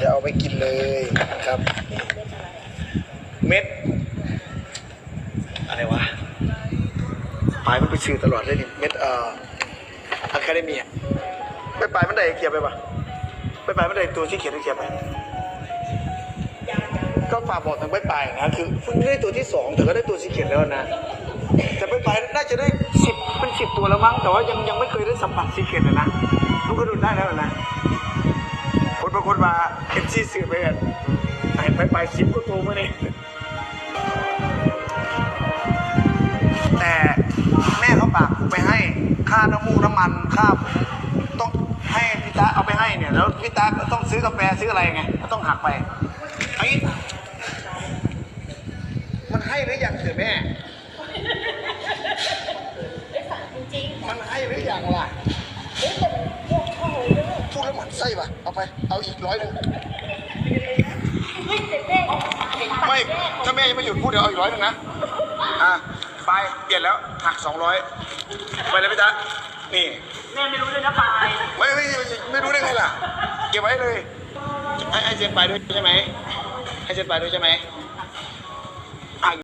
จะเอาไปกินเลยนะครับนี่เม็ด อะไรวะปลายมันไปซื้อตลอดเลยนี่เม็ดเอ่ออะคาเดมีไปปลายมันได้เขียบไปปะไปปลายมันได้ตัวที่เขียนได้เขียบไปก็ฝากบอกทางไปปลายนะคือเพิ่งได้ตัวที่สองแต่ก็ได้ตัวสีเขียนแล้วนะแต่ไปปลายน่าจะได้สิบเป็นสิบตัวแล้วมั้งแต่ว่ายังยังไม่เคยได้สัมผัสสีเขียนเลยนะมันก็ดูได้แล้วนะคน บางคนมาเอ็มซีสื่อไปกันไปไปไปสิบก็โตมาเนี่ยแต่แม่เขาปากไปให้ค่าน้ำมูกน้ำมันค่าต้องให้พี่ตาเอาไปให้เนี่ยแล้วพี่ตาก็ต้องซื้อกาแฟซื้ออะไรไงก็ต้องหักไปไอ้มันให้หรือยังเถอแม่จริงมันให้หรือยังล่ะ ส้ป่ะ เอาไป เอาอีกร้อยหนึ่งเฮ้ยแต่แม่เห็นปากไม่แม่ ถ้าแม่ยังไม่หยุดพูดเดี๋ยวเอาอีกร้อยหนึ่งนะ อะ ไป เปลี่ยนแล้วหักสองร้อยไปเลยพี่จ๊ะนี่แม่ไม่รู้เลยนะปายไม่ไม่ไม่ไม่รู้ได้ไงล่ะ เก็บไว้เลย ให้ให้เซ็นไปด้วยใช่ไหมให้เซ็นไปด้วยใช่ไหม